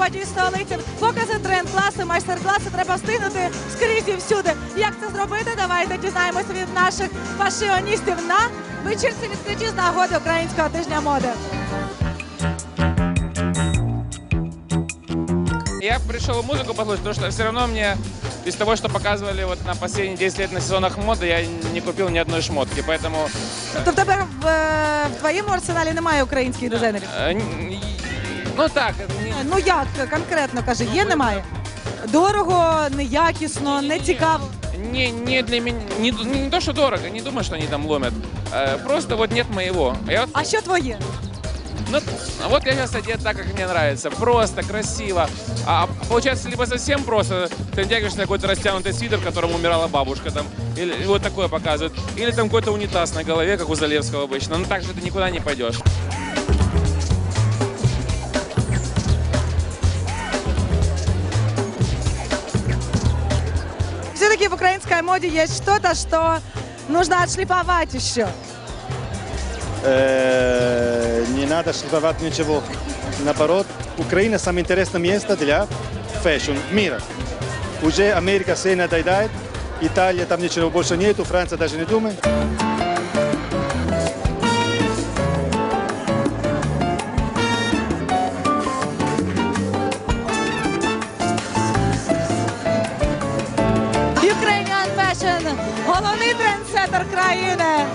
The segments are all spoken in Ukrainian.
моді столиці. Покази тренд-класи, майстер-класи треба встигнути скрізь і всюди. Як це зробити? Давайте дізнаємося від наших фашіоністів на вечірці відкритті з нагоди українського тижня моди. Я пришел музыку послушать, потому что все равно мне из того, что показывали вот на последние 10 лет на сезонах моды, я не купил ни одной шмотки. Поэтому Тобто в е, в твоєму арсеналі немає українських дизайнерів? н- ну так, ні. Ну як конкретно кажи, є, немає? Дорого, неякісно, не цікаво. не, не для меня, не, не то, что дорого, не думаю, что они там ломят. Э, Просто вот нет моего. Я вот, А що твоє? Ну, вот я сейчас одет так, как мне нравится. Просто, красиво. А получается, либо совсем просто, ты натягиваешь на какой-то растянутый свитер, в котором умирала бабушка, там, или вот такое показывают. Или там какой-то унитаз на голове, как у Залевского обычно. Ну так же ты никуда не пойдешь. Все-таки в украинской моде есть что-то, что нужно отшлифовать еще. Э, не надо шлифовать ничего. Наоборот, Украина самое интересное место для фэшн мира. Уже Америка все надоедает, Италия там ничего больше нету, Франция даже не думает. Ukrainian Fashion – головний трендсеттер країни.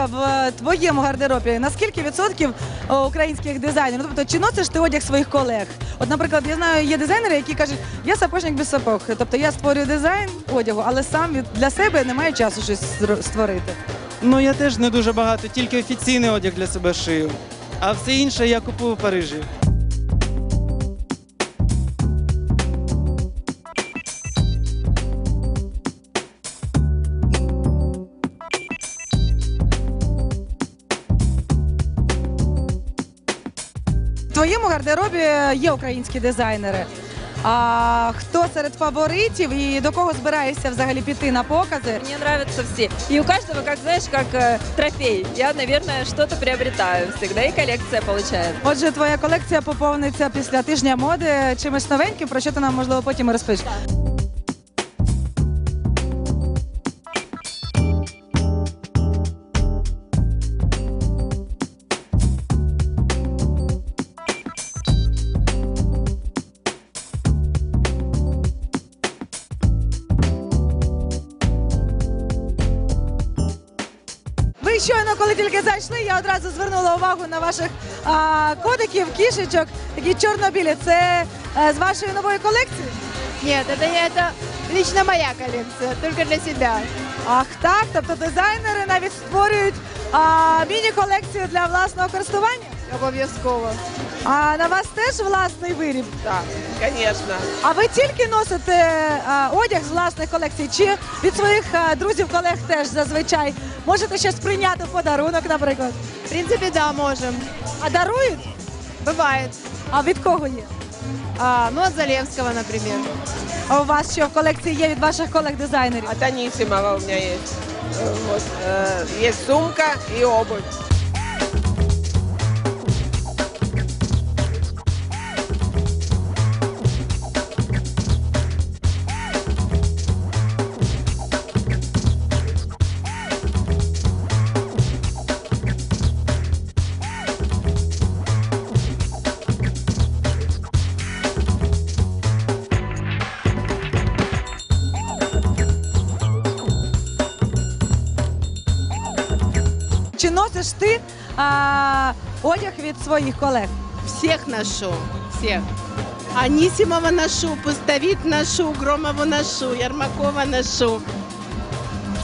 Ласка, в твоєму гардеробі наскільки відсотків українських дизайнерів? Ну, Тобто, чи носиш ти одяг своїх колег? От, наприклад, я знаю, є дизайнери, які кажуть, я сапожник без сапог. Тобто я створюю дизайн одягу, але сам для себе не маю часу щось створити. Ну я теж не дуже багато, тільки офіційний одяг для себе шию. А все інше я купую в Парижі. В твоєму гардеробі є українські дизайнери. А хто серед фаворитів і до кого збираєшся взагалі піти на покази? Мені подобаються всі. І у кожного, как знаєш, как э, трофей. Я, мабуть, щось приобретаю всегда, і колекція виходить. Отже, твоя колекція поповниться після тижня моди чимось новеньким, про що ти нам можливо потім і розпишеш. Щойно, коли тільки зайшли, я одразу звернула увагу на ваших а, котиків, кішечок, такі чорно-білі. Це а, з вашої нової колекції? Нет, это не это лично моя коллекция, только для себя. Ах так, тобто дизайнери навіть створюють а, міні-колекцію для власного користування. Обов'язково. А на вас теж власний виріб. Да, конечно. А ви тільки носите а, одяг з власних колекцій, чи від своїх а, друзів, колег теж зазвичай можете щось прийняти в подарунок, наприклад? В принципе, да, можем. А дарують? Бывает. А від кого є? А, ну, от Залевского, например. А у вас що в колекції є від ваших колег-дизайнерів? От Анисимова у меня есть. Э, Вот, э, есть сумка и обувь. Носиш ти а, одяг від своїх колег? Всех ношу, всех. Анисимова ношу, Пустовит ношу, Громову ношу, Ярмакова ношу.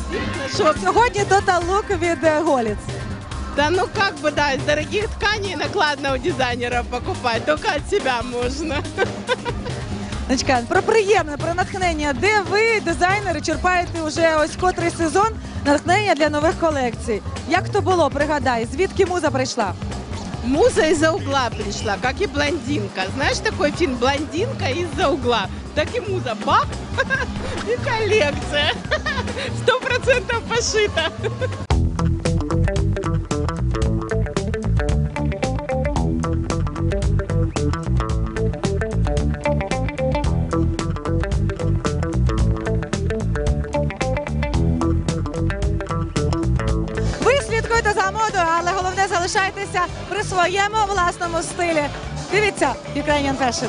Всех ношу. Сьогодні Total Look від е, Голіц. Да ну как бы, да, из дорогих тканей накладно у дизайнеров покупать, только от себя можно. Значка, про приємне, про натхнення. Де ви, дизайнери, черпаєте вже ось котрий сезон натхнення для нових колекцій? Як то було? Пригадай, звідки муза прийшла? Муза из-за угла пришла, как и блондинка. Знаешь такой фильм «Блондинка из-за угла»? Так и муза, бах, и коллекция. Сто процентов пошита. Залишайтеся при своєму власному стилі. Дивіться Ukrainian Fashion.